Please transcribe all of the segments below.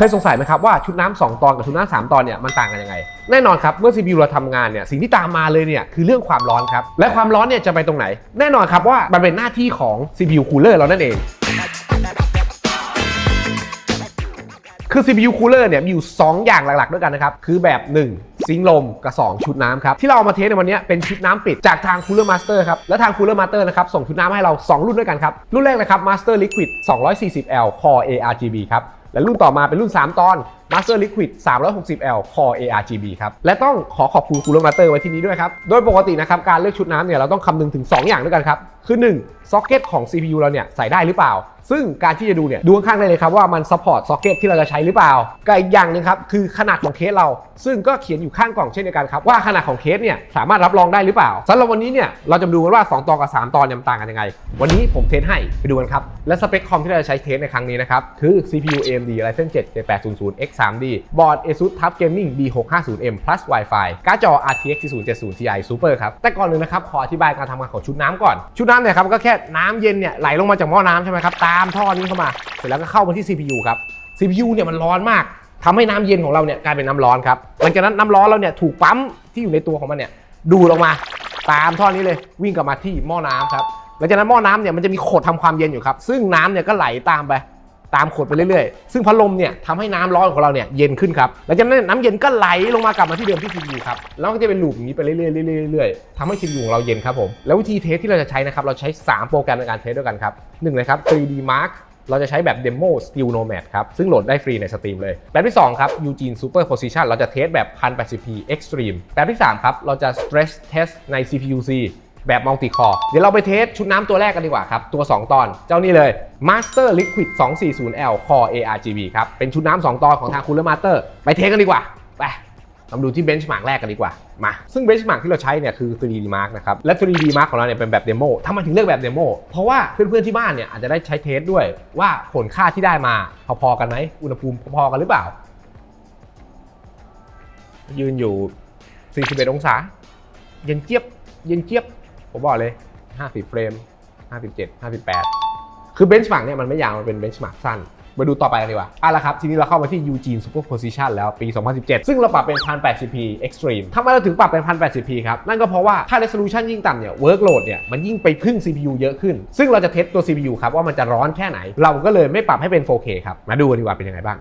เคยสงสัยไหมครับว่าชุดน้ำสองตอนกับชุดน้ำสามตอนเนี่ยมันต่างกันยังไง แน่นอนครับเมื่อ CPU เราทำงานเนี่ยสิ่งที่ตามมาเลยเนี่ยคือเรื่องความร้อนครับ และความร้อนเนี่ยจะไปตรงไหน แน่นอนครับว่ามันเป็นหน้าที่ของ CPU cooler เรานั่นเองคือ CPU cooler เนี่ยมีอยู่ 2 อย่างหลักๆ ด้วยกันนะครับ คือแบบ 1 ซิงลม กับ 2 ชุดน้ำครับ ที่เราเอามาเทสในวันนี้เป็นชุดน้ำปิดจากทาง Cooler Master ครับ และทาง Cooler Master นะครับ ส่งชุดน้ำมาให้เรา 2 รุ่นด้วยกันครับ รุ่นแรกนะครับ Master Liquid 240L Core ARGB ครับ และรุ่นต่อมาเป็นรุ่น 3 ตอน Master Liquid 360L Core ARGB ครับ และต้องขอขอบคุณ Cooler Master ไว้ที่นี้ด้วยครับ โดยปกตินะครับการเลือกชุดน้ำเนี่ยเราต้องคำนึงถึง 2 อย่างด้วยกันครับ คือ 1 ซ็อกเก็ตของ CPU เราเนี่ยใส่ได้หรือเปล่า ซึ่งการที่จะดูเนี่ยดูข้างๆได้เลยครับว่ามันซัพพอร์ตซ็อกเก็ตที่เราจะใช้หรือเปล่ากับอีกอย่างหนึ่งครับคือขนาดของเคสเรา ซึ่งก็เขียนอยู่ข้างกล่องเช่นเดียวกันครับว่าขนาดของเคสเนี่ยสามารถรับรองได้หรือเปล่าสำหรับวันนี้เนี่ยเราจะดูกันว่า 2 ตอนกับ 3 ตอนเนี่ยมันต่างกันยังไง วันนี้ผมเทสให้ไปดูกันครับและสเปคคอมที่เราจะใช้เทสในครั้งนี้นะครับคือ CPU AMD Ryzen 7 7800 X 3D บอร์ด ASUS TUF Gaming B650M plus Wi-Fi การ์ดจอ RTX 4070 Ti Super ครับ แต่ก่อนอื่นนะครับ ขออธิบายการทำงานของชุดน้ำก่อน ชุดน้ำเนี่ยครับก็แค่น้ำเย็นเนี่ยไหลลงมาจากหม้อน้ำใช่ไหมครับ ตามท่อนี้เข้ามา เสร็จแล้วก็เข้ามาที่ CPU ครับ CPU เนี่ยมันร้อนมากทำให้น้ำเย็นของเราเนี่ยกลายเป็นน้ำร้อนครับ หลังจากนั้นน้ำร้อนเราเนี่ยถูกปั๊มที่อยู่ในตัวของมันเนี่ยดูดออกมาตามท่อนี้เลยวิ่งกลับมาที่หม้อน้ำครับหลังจากนั้นหม้อน้ำเนี่ยมันจะมีขดทำความเย็นอยู่ครับ ซึ่งน้ำเนี่ยก็ไหลตามไป ตามขดไปเรื่อยๆ ซึ่งพัดลมเนี่ยทำให้น้ำร้อนของเราเนี่ยเย็นขึ้นครับหลังจากนั้นน้ำเย็นก็ไหลลงมากลับมาที่เดิมที่ CPU ครับแล้วก็จะเป็นลูปอย่างนี้ไปเรื่อยๆเรื่อยๆทำให้ CPU ของเราเย็นครับผมแล้ววิธีเทสที่เราจะใช้นะครับเราใช้ 3 โปรแกรมในการเทสด้วยกันครับหนึ่งเลยครับ 3D Mark เราจะใช้แบบ Demo Steel Nomad ครับ ซึ่งโหลดได้ฟรีใน Steam เลย แบบที่ 2 ครับ Eugene Super Position เราจะเทสแบบ 1080p Extreme แบบที่ 3 ครับ เราจะ Stress Test ใน CPU-C แบบมัลติคอร์เดี๋ยวเราไปเทสชุดน้ำตัวแรกกันดีกว่าครับ ตัว 2 ตอนเจ้านี่เลย Master Liquid 240L Core ARGB ครับ เป็นชุดน้ำ2ตอนของทาง Cooler Master ไปเทสกันดีกว่า ไปมาดูที่เบนช์มาร์กแรกกันดีกว่า มา ซึ่งเบนช์มาร์กที่เราใช้เนี่ยคือ 3D Mark นะครับ และ 3D Mark ของเราเนี่ยเป็นแบบเดโมทำไมถึงเลือกแบบเดโม เพราะว่าเพื่อนๆที่บ้านเนี่ยอาจจะได้ใช้เทสด้วยว่าผลค่าที่ได้มาพอๆกันไหม อุณหภูมิพอๆกันหรือเปล่า ยืนอยู่ 41 องศา เย็นเจี๊ยบ เย็นเจี๊ยบ ผมบอกเลย 50 เฟรม 57 58 คือเบนช์มาร์กเนี่ยมันไม่ยาว มันเป็นเบนช์มาร์กสั้น มาดูต่อไปกันดีกว่าอะละครับ ทีนี้เราเข้ามาที่ Eugene Superposition แล้วปี 2017 ซึ่งเราปรับเป็น 1080p Extreme ทำไมเราถึงปรับเป็น 1080p ครับ นั่นก็เพราะว่าถ้า resolution ยิ่งต่ำเนี่ย workload เนี่ยมันยิ่งไปพึ่ง CPU เยอะขึ้น ซึ่งเราจะเทสตัว CPU ครับว่ามันจะร้อนแค่ไหน เราก็เลยไม่ปรับให้เป็น 4K ครับ มาดูกันดีกว่าเป็นยังไงบ้าง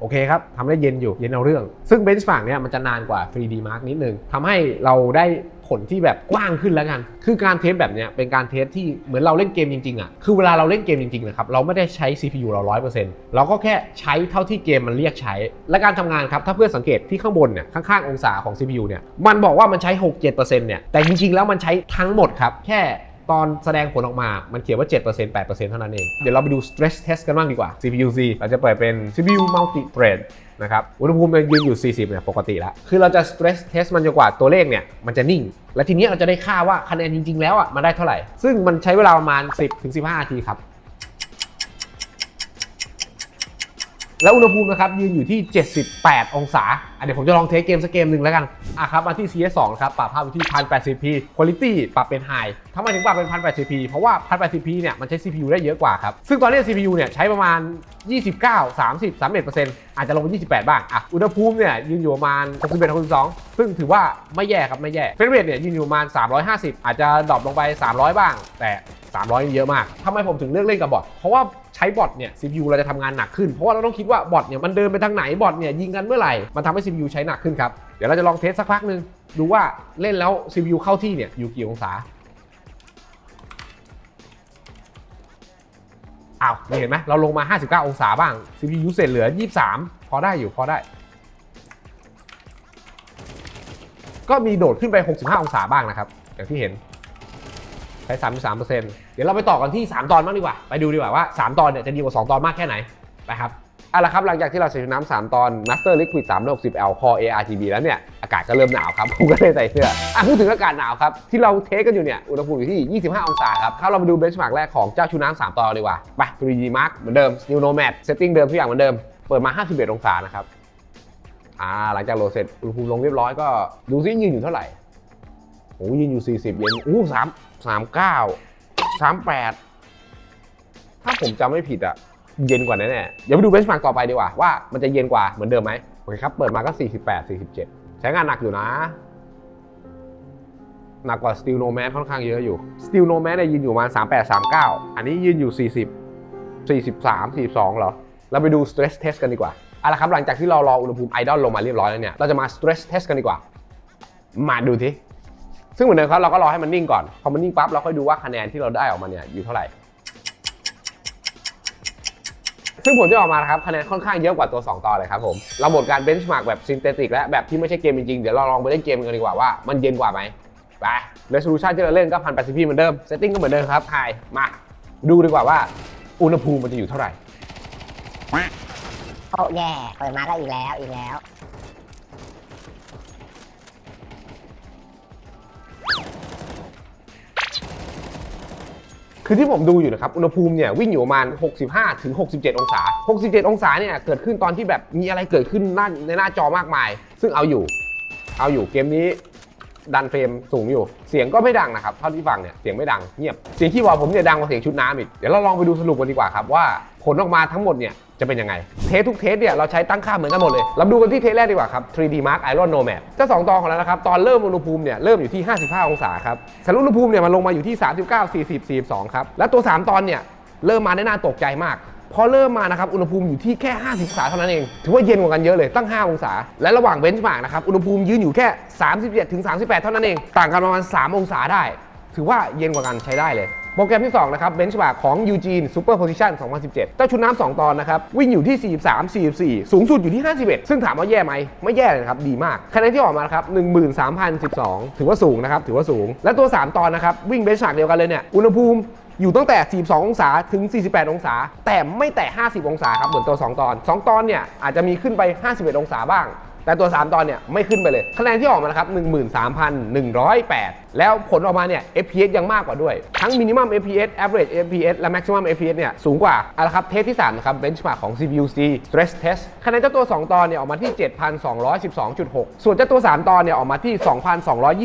โอเคครับทำได้เย็นอยู่เย็นเอาเรื่อง ซึ่งเบนช์มาร์กเนี่ยมันจะนานกว่า 3D Mark นิดนึงทำให้เราได้ผลที่แบบกว้างขึ้นแล้วกัน คือการเทสแบบเนี้ยเป็นการเทสที่เหมือนเราเล่นเกมจริงๆอะ คือเวลาเราเล่นเกมจริงๆนะครับ เราไม่ได้ใช้ CPU เรา 100%เราก็แค่ใช้เท่าที่เกมมันเรียกใช้ และการทำงานครับ ถ้าเพื่อนสังเกตที่ข้างบนเนี่ย ข้างๆองศาของ CPU เนี่ย มันบอกว่ามันใช้ 6-7%เนี่ย แต่จริงๆแล้วมันใช้ทั้งหมดครับ แค่ ตอนแสดงผลออกมา มันเขียนว่า 7% 8%เท่านั้นเอง เดี๋ยวเราไปดู stress test กันบ้างดีกว่า CPU-C เราจะเปิดเป็น CPU multi thread นะครับ อุณหภูมิมันยืนอยู่ 40เนี่ยปกติแล้ว คือเราจะ stress test มันจนกว่าตัวเลขเนี่ย มันจะนิ่ง และทีนี้เราจะได้ค่าว่าคะแนนจริง ๆ แล้วอะ มันได้เท่าไหร่ ซึ่งมันใช้เวลาประมาณ 10-15นาทีครับ แล้วอุณหภูมินะครับยืนอยู่ที่ 78 องศาอะเดี๋ยวผมจะลองเทสเกมสักเกมหนึ่งแล้วกันอะครับมาที่ CS2 ครับปรับภาพอยู่ที่ 1080p Quality ปรับเป็น High ทำไมถึงปรับเป็น 1080p เพราะว่า 1080p เนี่ยมันใช้ CPU ได้เยอะกว่าครับ ซึ่งตอนนี้ CPU เนี่ยใช้ประมาณ 29 30 31%อาจจะลงไป28 บ้างอะอุณหภูมิเนี่ยยืนอยู่ประมาณ61 62ซึ่งถือว่าไม่แย่ครับไม่แย่เฟรมเรทเนี่ยยืนอยู่ประมาณ 350 อาจจะดรอปลงไป 300 บ้าง แต่ 300 เยอะมากทำไมผมถึงเลือกเล่นกับบอทเพราะว่า ใช้บอทเนี่ย CPU เราจะทำงานหนักขึ้น เพราะว่าเราต้องคิดว่าบอทเนี่ยมันเดินไปทางไหนบอทเนี่ยยิงกันเมื่อไหร่ มันทำให้ CPU ใช้หนักขึ้นครับ เดี๋ยวเราจะลองเทสสักพักหนึ่งดูว่าเล่นแล้ว CPU เข้าที่เนี่ยอยู่กี่องศาอ้าวนี่เห็นไหมเราลงมา 59 องศาบ้าง CPU เสร็จเหลือ 23 พอได้อยู่พอได้ ก็มีโดดขึ้นไป 65 องศาบ้างนะครับ อย่างที่เห็น ใช้33%เปอร์เซ็นต์เดี๋ยวเราไปต่อกันที่ 3 ตอนบ้างดีกว่า ไปดูดีกว่าว่า 3 ตอนเนี่ยจะดีกว่า 2 ตอนมากแค่ไหน ไปครับเอาละครับ หลังจากที่เราใส่ชุดน้ำ3ตอน Master Liquid 360L Core ARGB แล้วเนี่ย อากาศก็เริ่มหนาวครับ ผมก็เลยใส่เสื้ออะพูดถึงอากาศหนาวครับ ที่เราเทสกันอยู่เนี่ย อุณหภูมิอยู่ที่ 25 องศาครับ เข้าเรามาดูเบนช์มาร์กแรกของเจ้าชุดน้ำ3ตอนดีกว่า ไป 3D Mark เหมือนเดิม New Nomad Setting เดิมทุกอย่างเหมือนเดิม เปิดมา 51 องศานะครับ อ่า หลังจากโหลดเสร็จ อุณหภูมิลงเรียบร้อยก็ดูซิยืนอยู่เท่าไหร่ อ้ยืนอยู่ 40 เย็นอู้3 39 38ถ้าผมจำไม่ผิดอะเย็นกว่าแน่ๆเดี๋ยวไปดูเบนช์มาร์กต่อไปดีกว่า ว่ามันจะเย็นกว่าเหมือนเดิมไหมโอเคครับ เปิดมาก็ 48 47 ใช้งานหนักอยู่นะ หนักกว่า Steel Nomad ค่อนข้างเยอะอยู่ Steel Nomad เนี่ยยืนอยู่ประมาณ 38 39 อันนี้ยืนอยู่ 40 43 42เหรอ เราไปดู stress test กันดีกว่าเอาละครับ หลังจากที่เรารออุณหภูมิไอดอลลงมาเรียบร้อยแล้วเนี่ย เราจะมา stress test กันดีกว่า มาดูที ซึ่งเหมือนเดิมครับเราก็รอให้มันนิ่งก่อน พอมันนิ่งปั๊บเราค่อยดูว่าคะแนนที่เราได้ออกมาเนี่ยอยู่เท่าไหร่ ซึ่งผลที่ออกมานะครับคะแนนค่อนข้างเยอะกว่าตัว 2 ต่อเลยครับผม เราหมดการเบนช์มาร์กแบบซินเทติกและแบบที่ไม่ใช่เกมจริงๆ เดี๋ยวเราลองไปเล่นเกมกันดีกว่าว่ามันเย็นกว่าไหมไป resolution ที่เราเล่นก็พันแปดสิบพีเหมือนเดิม setting ก็เหมือนเดิมครับไฮมาดูดีกว่าว่าอุณหภูมิมันจะอยู่เท่าไหร่ โอ้แย่เปิดมาก็อีกแล้วอีกแล้ว คือที่ผมดูอยู่นะครับ อุณหภูมิเนี่ยวิ่งอยู่ประมาณ 65ถึง67 องศา 67 องศาเนี่ยเกิดขึ้นตอนที่แบบมีอะไรเกิดขึ้นหน้าในหน้าจอมากมาย ซึ่งเอาอยู่ เอาอยู่เกมนี้ดันเฟรมสูงอยู่ เสียงก็ไม่ดังนะครับ เท่าที่ฟังเนี่ยเสียงไม่ดังเงียบ เสียงคีย์บอร์ดผมเนี่ยดังกว่าเสียงชุดน้ำอีก เดี๋ยวเราลองไปดูสรุปกันดีกว่าครับว่าผลออกมาทั้งหมดเนี่ย จะเป็นยังไง เทสทุกเทสเนี่ยเราใช้ตั้งค่าเหมือนกันหมดเลยเราดูกันที่เทสแรกดีกว่าครับ 3D Mark Iron Nomad เจ้าสองตอนของเรานะครับ ตอนเริ่มอุณหภูมิเนี่ยเริ่มอยู่ที่ 55 องศาครับสรุปอุณหภูมิเนี่ยมันลงมาอยู่ที่ 39 40 42 ครับ และตัว 3 ตอนเนี่ยเริ่มมาได้น่าตกใจมากพอเริ่มมานะครับ อุณหภูมิอยู่ที่แค่ 50 องศาเท่านั้นเอง ถือว่าเย็นกว่ากันเยอะเลย ตั้ง 5 องศา และระหว่างเบนช์มาร์กนะครับ อุณหภูมิยืนอยู่แค่ 37ถึง38 เท่านั้นเอง ต่างกันประมาณ 3 องศาได้ ถือว่าเย็นกว่ากันใช้ได้เลย โปรแกรมที่ 2 นะครับเบนช์มาร์ของ Eugene Superposition 2017 เจ้าชุดน้ำ2ตอนนะครับ วิ่งอยู่ที่ 43 44 สูงสุดอยู่ที่ 51 ซึ่งถามว่าแย่ไหม ไม่แย่เลยนะครับ ดีมากคะแนนที่ออกมานะครับ 13,012 ถือว่าสูงนะครับ ถือว่าสูง และตัว 3 ตอนนะครับ วิ่งเบนช์มาร์เดียวกันเลยเนี่ย อุณหภูมิอยู่ตั้งแต่ 42 องศา ถึง 48 องศา แต่ไม่แต่ 50 องศาครับ เหมือนตัว 2 ตอน 2 ตอนเนี่ยอาจจะมีขึ้นไป 51 องศาบ้าง แต่ตัว 3 ตอนเนี่ยไม่ขึ้นไปเลยคะแนนที่ออกมานะครับ13,108 แล้วผลออกมาเนี่ย FPS ยังมากกว่าด้วย ทั้ง minimum FPS average FPS และ maximum FPS เนี่ยสูงกว่าเอาละครับเทสที่3นะครับ benchmark ของ CPU-C stress test คะแนนเจ้าตัว 2 ตอนเนี่ยออกมาที่ 7,212.6 ส่วนเจ้าตัว 3 ตอนเนี่ยออกมาที่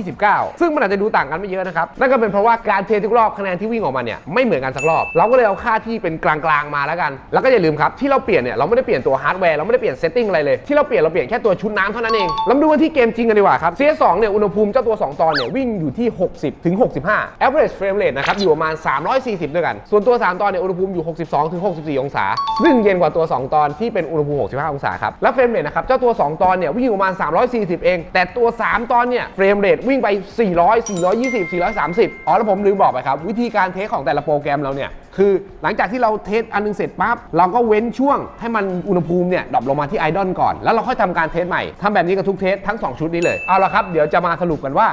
2,229 ซึ่งมันอาจจะดูต่างกันไม่เยอะนะครับนั่นก็เป็นเพราะว่าการเทสทุกรอบคะแนนที่วิ่งออกมาเนี่ยไม่เหมือนกันสักรอบ เราก็เลยเอาค่าที่เป็นกลางๆมาแล้วกัน แล้วก็อย่าลืมครับที่เราเปลี่ยนเนี่ยเราไม่ได้เปลี่ยนตัวฮาร์ดแวร์เราไม่ได้เปลี่ยนเซตติ้งอะไรเลยที่เราเปลี่ยนเราเปลี่ยนแค่ตัวชุดน้ำเท่านั้นเองแล้วมาดูกันที่เกมจริงกันดีกว่าครับ CS2 เนี่ยอุณหภูมิเจ้าตัว 2 ตอนเนี่ยวิ่งอยู่ที่ 60ถึง65 average frame rate นะครับอยู่ประมาณ 340 ด้วยกัน ส่วนตัว 3 ตอนเนี่ยอุณหภูมิอยู่ 62ถึง64 องศา ซึ่งเย็นกว่าตัว 2 ตอนที่เป็นอุณหภูมิ 65 องศาครับและ frame rate นะครับเจ้าตัว 2 ตอนเนี่ยวิ่งอยู่ประมาณ 340 เอง แต่ตัว 3 ตอนเนี่ย frame rate วิ่งไป 400 420 430 อ๋อแล้วผมลืมบอกไปครับวิธีการเทสของแต่ละโปรแกรมเราเนี่ย คือหลังจากที่เราเทสอันนึงเสร็จปั๊บเราก็เว้นช่วงให้มันอุณหภูมิเนี่ยดรอปลงมาที่ไอดอลก่อน แล้วเราค่อยทำการเทสใหม่ทำแบบนี้กับทุกเทสทั้ง 2 ชุดนี้เลยเอาละครับเดี๋ยวจะมาสรุปกันว่า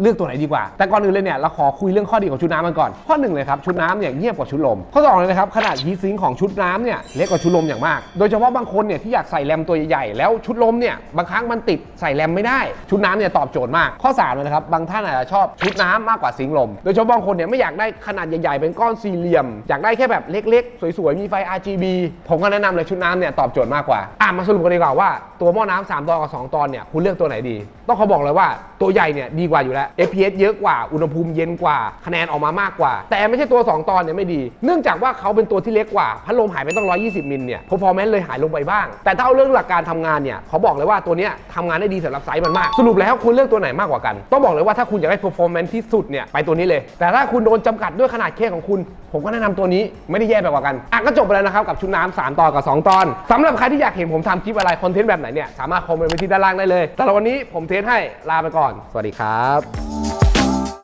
เลือกตัวไหนดีกว่า แต่ก่อนอื่นเลยเนี่ยเราขอคุยเรื่องข้อดีของชุดน้ำมันก่อน ข้อหนึ่งเลยครับชุดน้ำเนี่ยเงียบกว่าชุดลม ข้อสองเลยนะครับขนาดฮีทซิงของชุดน้ำเนี่ยเล็กกว่าชุดลมอย่างมาก โดยเฉพาะบางคนเนี่ยที่อยากใส่แรมตัวใหญ่ๆแล้วชุดลมเนี่ยบางครั้งมันติดใส่แรมไม่ได้ ชุดน้ำเนี่ยตอบโจทย์มาก ข้อสามเลยนะครับบางท่านอาจจะชอบชุดน้ำมากกว่าซิงลม โดยเฉพาะบางคนเนี่ยไม่อยากได้ขนาดใหญ่ๆเป็นก้อนสี่เหลี่ยม อยากได้แค่แบบเล็กๆ สวยๆ มีไฟ RGB ผมก็แนะนำเลยชุดน้ำเนี่ยตอบโจทย์มากกว่า อะมาสรุปกันดีกว่าว่าตัวหม้อน้ำสามตอนกับสองตอนเนี่ยคุณเลือกตัวไหนดี ต้องเขาบอกเลยว่าตัวใหญ่เนี่ยดีกว่าอยู่แล้ว FPS เยอะกว่า อุณหภูมิเย็นกว่า คะแนนออกมามากกว่า แต่ไม่ใช่ตัว 2 ตอนเนี่ยไม่ดี เนื่องจากว่าเขาเป็นตัวที่เล็กกว่า พัดลมหายไปต้อง 120 มิลเนี่ย performance เลยหายลงไปบ้าง แต่ถ้าเอาเรื่องหลักการทำงานเนี่ยเขาบอกเลยว่าตัวเนี้ยทำงานได้ดีสำหรับไซส์มันมาก สรุปแล้วคุณเลือกตัวไหนมากกว่ากัน ต้องบอกเลยว่าถ้าคุณอยากได้ performance ที่สุดเนี่ยไปตัวนี้เลย แต่ถ้าคุณโดนจำกัดด้วยขนาดเคสของคุณ ผมก็แนะนำตัวนี้ไม่ได้แย่ไปกว่ากันอะก็จบไปแล้วนะครับกับชุดน้ำ3ตอนกับ 2 ตอนสำหรับใครที่อยากเห็นผมทำคลิปอะไรคอนเทนต์แบบไหนเนี่ยสามารถคอมเมนต์ไว้ที่ด้านล่างได้เลยสำหรับวันนี้ผมเทสให้ลาไปก่อน สวัสดีครับ you